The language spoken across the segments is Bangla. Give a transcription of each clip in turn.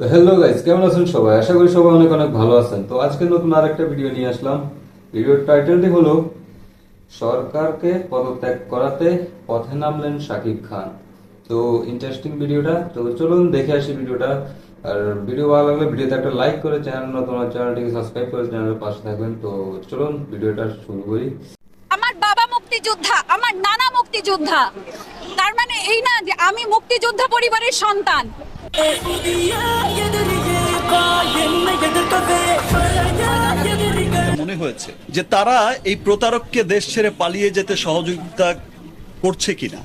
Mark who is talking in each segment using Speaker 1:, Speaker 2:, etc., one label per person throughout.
Speaker 1: হ্যালো গাইস কেমন আছেন সবাই? আশা করি সবাই অনেক অনেক ভালো আছেন। তো আজকে নতুন আরেকটা ভিডিও নিয়ে আসলাম। ভিডিওর টাইটেলটি হলো, সরকারকে পদত্যাগ করাতে পথে নামলেন শাকিব খান। তো ইন্টারেস্টিং ভিডিওটা তো চলুন দেখে আসি ভিডিওটা আর ভিডিও ভালো লাগলে ভিডিওতে একটা লাইক করে চ্যানেল নতুন চ্যানেলটিকে সাবস্ক্রাইব করে চ্যানেলের পাশে থাকবেন। তো চলুন ভিডিওটা শুরু করি।
Speaker 2: আমার বাবা মুক্তিযোদ্ধা, আমার নানা মুক্তিযোদ্ধা। তার মানে এই না যে আমি মুক্তিযোদ্ধা পরিবারের সন্তান।
Speaker 3: মনে হয়েছে যে তারা এই প্রতারককে দেশ ছেড়ে পালিয়ে যেতে সহযোগিতা করছে কিনা।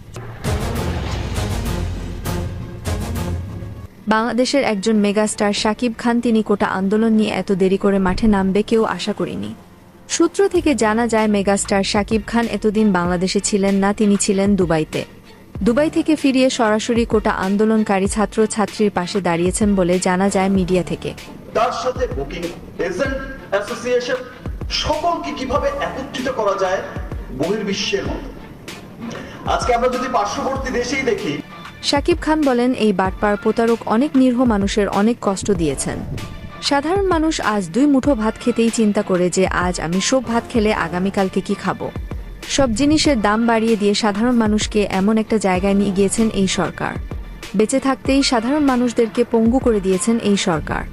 Speaker 4: বাংলাদেশের একজন মেগাস্টার শাকিব খান তিনি কোটা আন্দোলন নিয়ে এত দেরি করে মাঠে নামবে কেউ আশা করিনি। সূত্র থেকে জানা যায় মেগাস্টার শাকিব খান এতদিন বাংলাদেশে ছিলেন না তিনি ছিলেন দুবাইতে। দুবাই থেকে ফিরিয়ে সরাসরি কোটা আন্দোলনকারী ছাত্র ছাত্রীর পাশে দাঁড়িয়েছেন বলে জানা যায় মিডিয়া থেকে।
Speaker 5: তার সাথে বুকিং এজেন্ট অ্যাসোসিয়েশন সকলকে কীভাবে একত্রিত করা যায় বহির্বিশ্বের মতো। আজকে আমরা যদি পার্শ্ববর্তী দেশেই দেখি
Speaker 4: শাকিব খান বলেন এই বাটপার প্রতারক অনেক নিরীহ মানুষের অনেক কষ্ট দিয়েছেন। সাধারণ মানুষ আজ দুই মুঠো ভাত খেতেই চিন্তা করে যে আজ আমি সব ভাত খেলে আগামীকালকে কি খাব? সব জিনিসের দাম বাড়িয়ে দিয়ে সাধারণ মানুষকে এমন একটা জায়গায় নিয়ে গিয়েছেন এই সরকার। বেঁচে থাকতেই সাধারণ মানুষদেরকে পঙ্গু করে দিয়েছেন এই সরকার।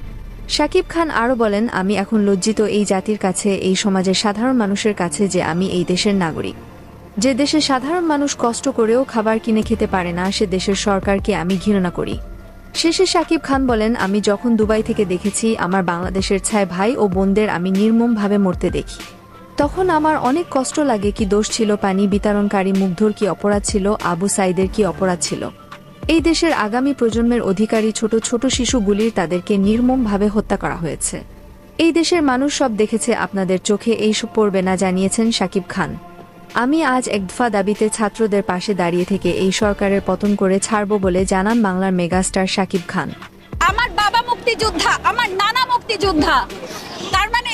Speaker 4: শাকিব খান আরও বলেন, আমি এখন লজ্জিত এই জাতির কাছে, এই সমাজের সাধারণ মানুষের কাছে যে আমি এই দেশের নাগরিক। যে দেশে সাধারণ মানুষ কষ্ট করেও খাবার কিনে খেতে পারে না, সে দেশের সরকারকে আমি ঘৃণা করি। শেষে সাকিব খান বলেন, আমি যখন দুবাই থেকে দেখেছি, আমার বাংলাদেশের ছায় ভাই ও বোনদের আমি নির্মমভাবে মরতে দেখি। তখন আমার অনেক কষ্ট লাগে কি দোষ ছিল পানি বিতরণকারী মুগ্ধর কি অপরাধ ছিল, আবু সাইদের কি অপরাধ ছিল। এই দেশের আগামী প্রজন্মের অধিকারী ছোট ছোট শিশুগুলির তাদেরকে নির্মমভাবে হত্যা করা হয়েছে। এই দেশের মানুষ সব দেখেছে আপনাদের চোখে এইসব পড়বে না জানিয়েছেন সাকিব খান। আমি আজ এক দফা দাবিতে ছাত্রদের পাশে দাঁড়িয়ে থেকে এই সরকারের পতন করে ছাড়ব বলে জানান বাংলার মেগাস্টার সাকিব খান।
Speaker 2: আমার বাবা মুক্তিযোদ্ধা, আমার নানা মুক্তিযোদ্ধা।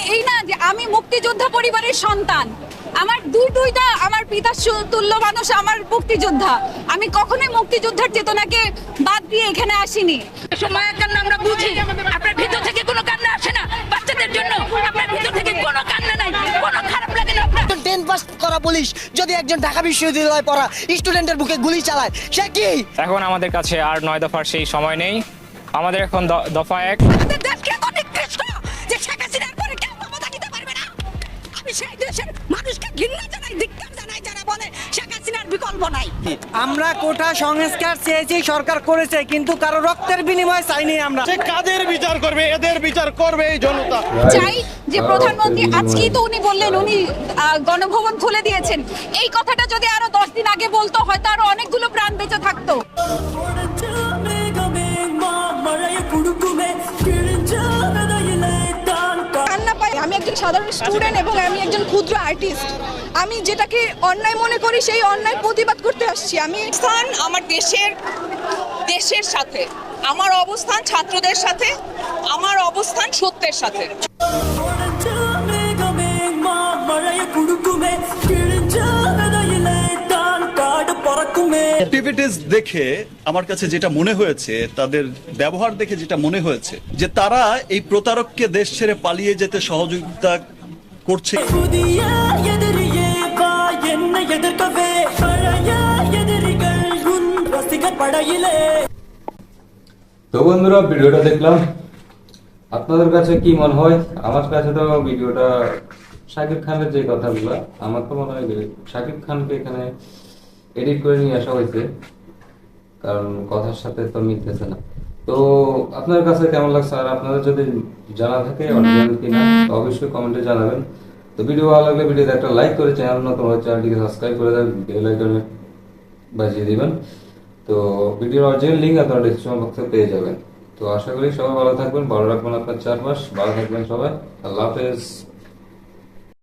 Speaker 2: এই না যে আমি মুক্তিযোদ্ধা পরিবারের সন্তান। আমার দুই দুইটা আমার পিতা তুল্য মানুষ আমার মুক্তিযোদ্ধা। আমি কখনোই মুক্তিযোদ্ধার চেতনাকে বাদ দিয়ে এখানে আসিনি।
Speaker 6: সময়ের কান্না আমরা বুঝি। আপনার ভিতর থেকে কোনো কান্না আসে না। বাচ্চাদের জন্য আপনার ভিতর থেকে কোনো কান্না নাই। কোনো খারাপ লাগে না আপনার।
Speaker 7: একজন টেন পাস করা পুলিশ যদি একজন ঢাকা বিশ্ববিদ্যালয়ে পড়া স্টুডেন্টের বুকে গুলি চালায় সে কি?
Speaker 8: এখন আমাদের কাছে আর নয় দফার সেই সময় নেই। আমাদের এখন দ- দফা এক।
Speaker 2: সেই দেশের মানুষকে ঘৃণা জানাই ধিক্কার জানাই যারা বলে শেখ হাসিনার বিকল্প নাই।
Speaker 7: আমরা কোটা সংস্কার চেয়েছি সরকার করেছে কিন্তু কারও রক্তের বিনিময়ে চাইনি আমরা।
Speaker 9: কাদের বিচার করবে? এদের বিচার করবে এই জনতা।
Speaker 2: চাই যে প্রধানমন্ত্রী আজকেই তো উনি বললেন উনি আহ, গণভবন খুলে দিয়েছেন। এই কথাটা যদি আরও দশ দিন আগে বলতো হয়তো আরও অনেকগুলো প্রাণ বেঁচে থাকতো।
Speaker 10: সাধারণ স্টুডেন্ট এবং আমি একজন ক্ষুদ্র আর্টিস্ট। আমি যেটাকে অন্যায় মনে করি, সেই অন্যায় প্রতিবাদ করতে আসছি। আমি
Speaker 6: স্থান আমার দেশের দেশের সাথে। আমার অবস্থান ছাত্রদের সাথে, আমার অবস্থান সত্যের সাথে।
Speaker 3: অ্যাক্টিভিটিস দেখে আমার কাছে যেটা মনে হয়েছে তাদের ব্যবহার দেখে যেটা মনে হয়েছে যে তারা এই প্রতারককে দেশ ছেড়ে পালিয়ে যেতে সহযোগিতা করছে।
Speaker 1: তো বন্ধুরা ভিডিওটা দেখলাম। আপনাদের কাছে কি মনে হয়? আমার কাছে তো ভিডিওটা শাকিব খানের যে কথাগুলো আমার তো মনে হয় যে শাকিব খানকে এখানে এডিট করে নিয়ে আসা হয়েছে। কারণ কথার সাথে তো মিলতেছে না। তো আপনার কাছে কেমন লাগছে? আর আপনাদের যদি জানা থাকে অরিজিনাল কিনা অবশ্যই কমেন্টে জানাবেন। তো ভিডিও ভালো লাগলে ভিডিওতে একটা লাইক করে চ্যানেল নতুন হলে চ্যানেলটিকে সাবস্ক্রাইব করে দেবেন বেল আইকনে বাজিয়ে দিবেন। তো ভিডিওর অরিজিনাল লিঙ্ক আপনারা ডিসক্রিপশন বক্সে পেয়ে যাবেন। তো আশা করি সবাই ভালো থাকবেন ভালো রাখবেন আপনার চারপাশ ভালো থাকবেন সবাই। আল্লাহ হাফেজ।